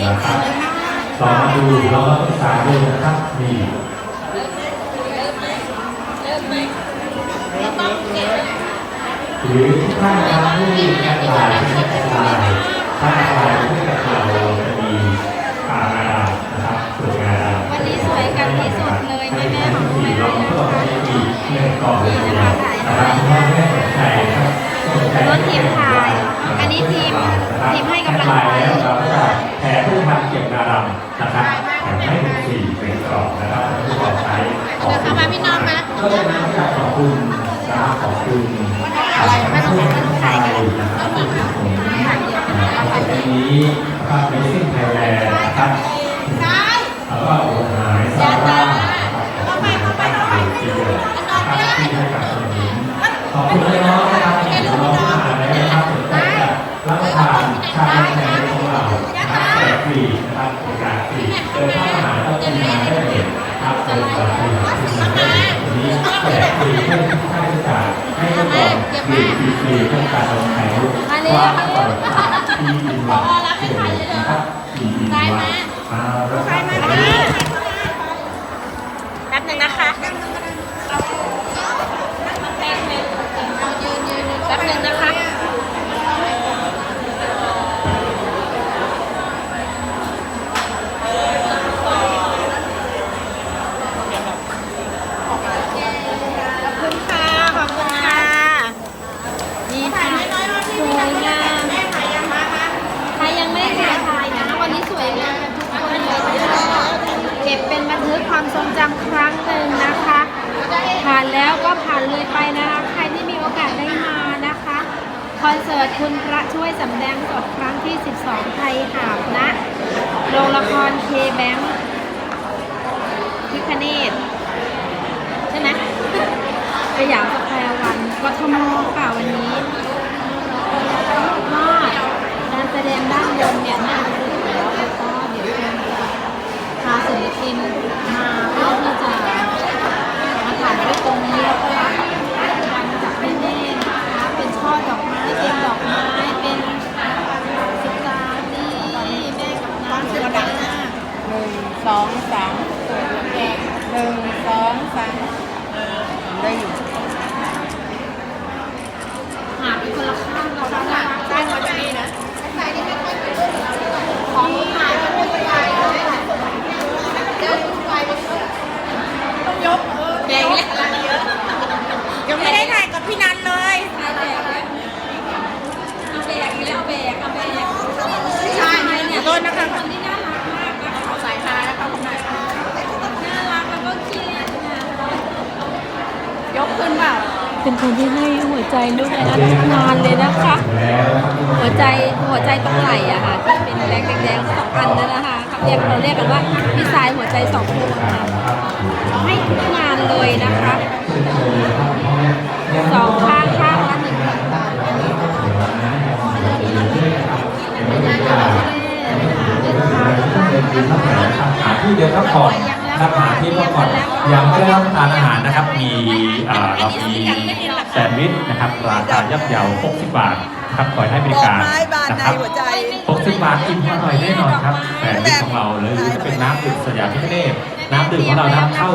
นะครับลอมาดูลองมาศึกษาดูนะครับนี่หรือทุกท่านนะครับที่แอดไลน์ที่แอดไลน์ถ้าแอดไลน์ที่กับเราจะมีอ่างานนะครับฝึกงานวันนี้สวยกันที่สุดเลยแม่แม่ของแม่ลองแม่ก็มีอีกหนึ่งกล่องเลยนะครับถ้าไม่สนใจครับสนใจรถทีมถ่าย อันนี้ทีมทีมให้กำลังใจ แล้วเราก็จะแถมผู้พันเก็บงารำนะครับแถมให้ถึงสี่เป็นกรอบนะครับผู้ขอใช้ขอบคุณมาพี่น้องนะก็จะนำจากขอบคุณนะครับขอบคุณอะไรไม่ต้องถ่ายกันนะครับที่ผมนะครับวันนี้นะครับในสิ่ง ขีดสี่ต้องการลงถ่ายรูปความปลอานแล้วก็ผ่านเลยไปนะคะใครที่มีโอกาสได้มานะคะคอนเสิร์ตคุณพระช่วยสำแดงสดครั้งที่ 12 ไทยหาบนะโรงละครเคแบงค์พิคเนตใช่ไหมสยามสแควร์วันกทมค่ะวันนี้ว่าการแสดงด้านบนเนี่ยน่าจะเสร็จแล้วแล้วก็เดี๋ยวจะพาศิลปินมาเพื่อที่จะมาถ่ายรูปตรงนี้แล้วก็รับรางวัลจากแม่ๆนะคะ เป็นช่อดอกไม้เป็นดอกไม้เป็นสิกานี่แม่กับน้องเสือดำ หนึ่งสองสามหนึ่ง สองสามได้อยู่ หาเป็นคนละข้างเราได้ไหม ได้หมดจะมีนะ ของหายเป็นคนละข้าง ต้องยกเออเก่งยังไม่ได้ถ่ายกับพี่นันเลย เอาแบกแล้วเอาแบกแล้วเอาแบกเอาแบก ใช่ เนี่ย ขอโทษนะคะ คนที่น่ารักมากนะคะ สายพานะคะคุณนาย น่ารักแล้วก็เคียดนะ ยกขึ้นเปล่า เป็นคนที่ให้หัวใจลูกนะทุกงานเลยนะคะ หัวใจหัวใจตรงไหล่อะค่ะที่เป็นแดงแดงๆสองอันนั่นนะคะเขาเรียกเราเรียกกันว่าพี่สายหัวใจสองดวงค่ะให้ทุกงานเลยนะคะสองข้างข้างละหนึ่งบาทหาที่เดินพักผ่อ นนะครับหาที่พักผ่อนยังไม่ได้รับประทานอาหารนะครับ มีเอ่อเรามีแซนด์วิชนะครับ ราคาย่อมเยา60 บาทครับคอยให้บริการดอกไม้บานนะในครับหัวใจ60 บาทอิ่มอร่อยแน่นอนครับแซนด์วิชของเราเลยหรือจะเป็นน้ำดื่มสยามพิคเนตน้ำดื่มของเรานำเข้า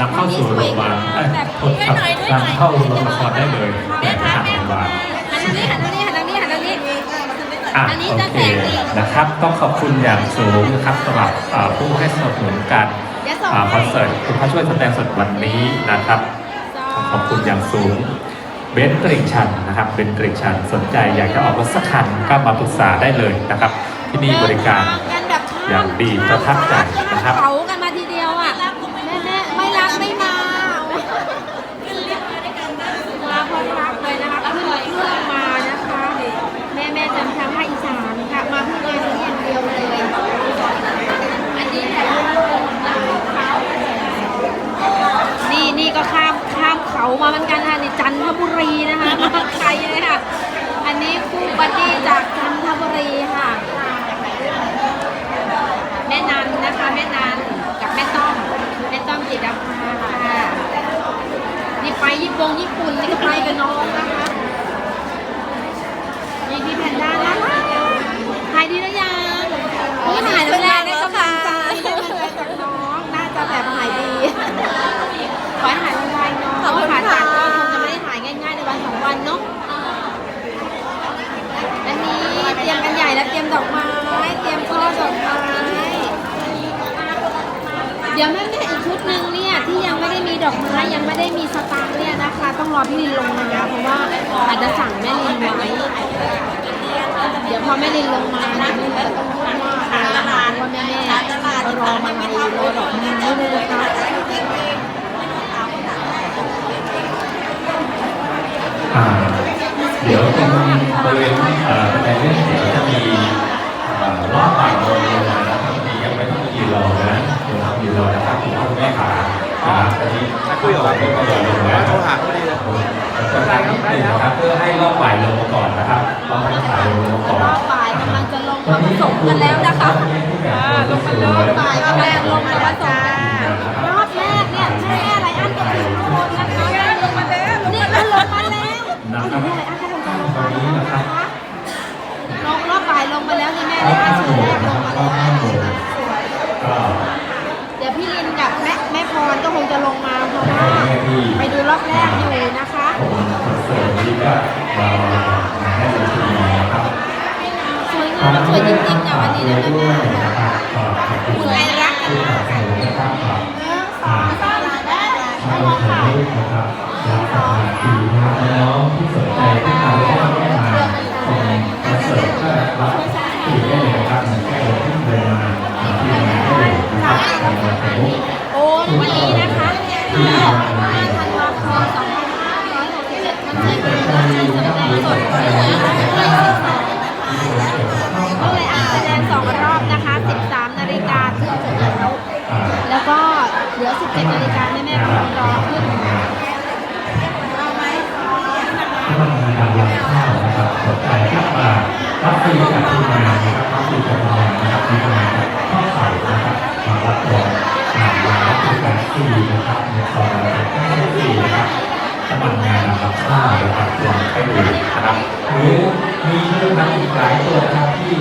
นำเข้าสู่โรงพยาบาลเอ้ยโทษครับนำเข้าโรงละครได้เลยในทางโรงพยาบาลหันทางนี้หันทางนี้หันทางนี้หันทางนี้อะอันนี้โอจะเคแจกอีกนะครับต้องขอบคุณอย่างสูงนะครับสำหรับอ่าผู้ให้สนับสนุนการเดี๋ยวส่ง อ่าให้คอนเสิร์ตคุณพระช่วยแสดงสดวันนี้นะครับ ขอบคุณอย่างสูงเบนซ์ตริกชันนะครับเบนซ์ตริกชันสนใจอยากจะออกรถสักคันก็มาปรึกษาได้เลยนะครับ ที่นี่บริการเดินทงกันแบบข้มอย่างดีประทับใจนะครับ เผากันมาทีเดียวอะแม่แม่ไม่รักไม่มามาเพราะรักเลยนะคะขึ้นเครื่องมานะคะ แม่แม่จำทางภาคอีสานค่ะมาเพื่องานนี้อย่างเดียวเลย อันนี้แหละนี่นี่ก็ข้ามข้ามเขามาเหมือนกันค่ะในจันทบุรีนะคะมาไกลเลยค่ะ อันนี้คู่บัดดี้จากจันทบุรีค่ะ แม่นันนะคะแม่นันกับแม่ต้อมแม่ต้อมจิตรภาค่ะนี่ไปญี่ปุ่งญี่ปุ่นนี่ก็ไปกับน้องนะคะนี่พี่แพนด้าน่ารักถ่ายดีหรือยังโอ้ถ่าย เดี๋ยวแม่แม่อีกชุดหนึ่งเนี่ยที่ยังไม่ได้มีดอก ไม้ยังไม่ได้มีสตางค์เนี่ยนะคะ ต้องรอพี่ลินลงมาเพราะว่าอาจจะสั่งแม่ลินไว้เดี๋ยวพอแม่ลินลงมาเดี๋ยวแม่ลินจะต้องพูดว่านะคะว่าแม่รอมาลัยรอดอกไม้เลยนะคะเดี๋ยวตรงบริเวณเอ่อบันเลื่อนเดี๋ยวจะมีรอบบ่ายโมงลงมานะครับมียังไม่ต้องยืนรอนะเดี๋ยวยืนรอนะครับคุณพ่อคุณแม่ขาอ่าตอนนี้ คุยกับเราเราก็จะลงแล้วโทรหาเขาดีเลยจะตั้งนิดนึงนะครับเพื่อให้รอบบ่ายลงมาก่อนนะครับรอบบ่ายลงมาก่อนรอบบ่ายกำลังจะลงมาผสมกันแล้วนะคะลงมาแล้วบ่ายกำลังลงมาผสม แม่แม่พรก็คงจะลงมาเพราะว่าไปดูรอบแรกอยู่นะคะผมคอนเสิร์ตนี้ก็มาให้ดูทีนะครับสวยงามสวยจริงๆนะวันนี้นะแม่ด้วยแม่นะครับขอบคุณคุณไอรักกันที่มากสนับสนุนนะครับขอบหนึ่งสองสามแม่ให้มองถ่าค่ะยรูปนะครับรับประทานฟรีนะครับน้องที่สนใจที่มาร่วมเข้ามาชมคอนเสิร์ตก็รับฟรีได้เลยนะครับเหมือนแค่เราที่เดินมาที่งานได้เลยนะครับ รแสดงสดก็เลยอ่านแสดงสองรอบนะคะ13นาฬิกาขึ้นเสร็จแล้วแล้วก็เหลือ17นาฬิกาแม่แม่ๆรอขึ้นที่ต้องรรับข้าวนะครับสนใจก็มารับฟรีกับทีมงานนะครับรับฟรีกับทีมงานนะครับทีมงานานรับข้าวนะครัวไปดูนะครับหรือมีเรื่องราวอีกหลายตัวนะครับที่